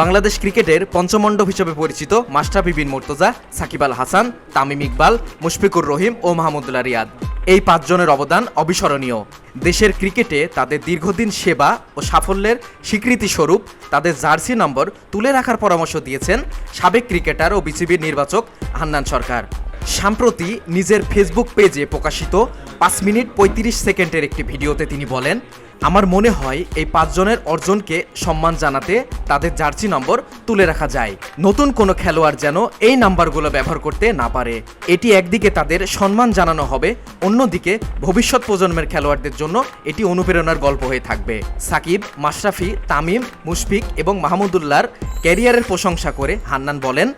বাংলাদেশ ক্রিকেটের পঞ্চমণ্ডপ হিসেবে পরিচিত মাস্টাফি বিন মোর্তজা, সাকিব আল হাসান, তামিম ইকবাল, মুশফিকুর রহিম ও মাহমুদুল্লাহ রিয়াদ। এই পাঁচজনের অবদান অবিস্মরণীয়। দেশের ক্রিকেটে তাদের দীর্ঘদিন সেবা ও সাফল্যের স্বীকৃতিস্বরূপ তাদের জার্সি নম্বর তুলে রাখার পরামর্শ দিয়েছেন সাবেক ক্রিকেটার ও বিসিবির নির্বাচক হান্নান সরকার। সম্প্রতি নিজের ফেসবুক পেজে প্রকাশিত পাঁচ মিনিট পঁয়ত্রিশ সেকেন্ডের একটি ভিডিওতে তিনি বলেন, আমার মনে হয় এই পাঁচজনের অর্জনকে সম্মান জানাতে তাদের জার্সি নম্বর তুলে রাখা যায়। নতুন কোনো খেলোয়াড় যেন এই নাম্বারগুলো ব্যবহার করতে না পারে। এটি একদিকে তাদের সম্মান জানানো হবে, অন্যদিকে ভবিষ্যৎ প্রজন্মের খেলোয়াড়দের জন্য এটি অনুপ্রেরণার গল্প হয়ে থাকবে। সাকিব, মাশরাফি, তামিম, মুশফিক এবং মাহমুদুল্লাহর ক্যারিয়ারের প্রশংসা করে হান্নান বলেন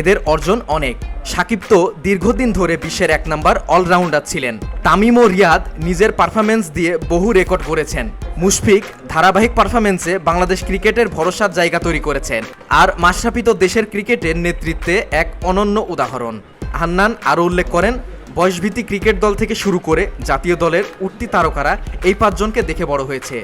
এদের অর্জন অনেক। সাকিব তো দীর্ঘদিন ধরে বিশ্বের এক নম্বর অলরাউন্ডার ছিলেন। তামিম ও রিয়াদ নিজের পারফরমেন্স দিয়ে বহু রেকর্ড করেছেন মুশফিক ধারাবাহিক পারফরমেন্সে বাংলাদেশ ক্রিকেটের ভরসার জায়গা তৈরি করেছেন। আর মাশরাফি তো দেশের ক্রিকেটের নেতৃত্বে এক অনন্য উদাহরণ। হান্নান আরও উল্লেখ করেন, বয়সভিত্তিক ক্রিকেট দল থেকে শুরু করে জাতীয় দলের উঠতি তারকারা এই পাঁচজনকে দেখে বড় হয়েছে।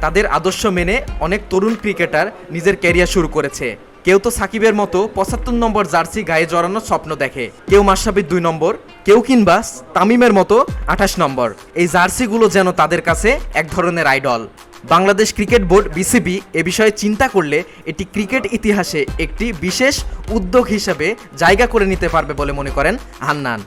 তাদের আদর্শ মেনে অনেক তরুণ ক্রিকেটার নিজের ক্যারিয়ার শুরু করেছে। কেউ তো সাকিবের মতো পঁচাত্তর নম্বর জার্সি গায়ে জড়ানোর স্বপ্ন দেখে। কেউ মাসাবির দুই নম্বর, কেউ কিংবা তামিমের মতো আঠাশ নম্বর। এই জার্সিগুলো যেন তাদের কাছে এক ধরনের idol. Bangladesh cricket board, BCB, এ বিষয়ে চিন্তা করলে এটি ক্রিকেট ইতিহাসে একটি বিশেষ উদ্যোগ হিসেবে জায়গা করে নিতে পারবে বলে মনে করেন হান্নান।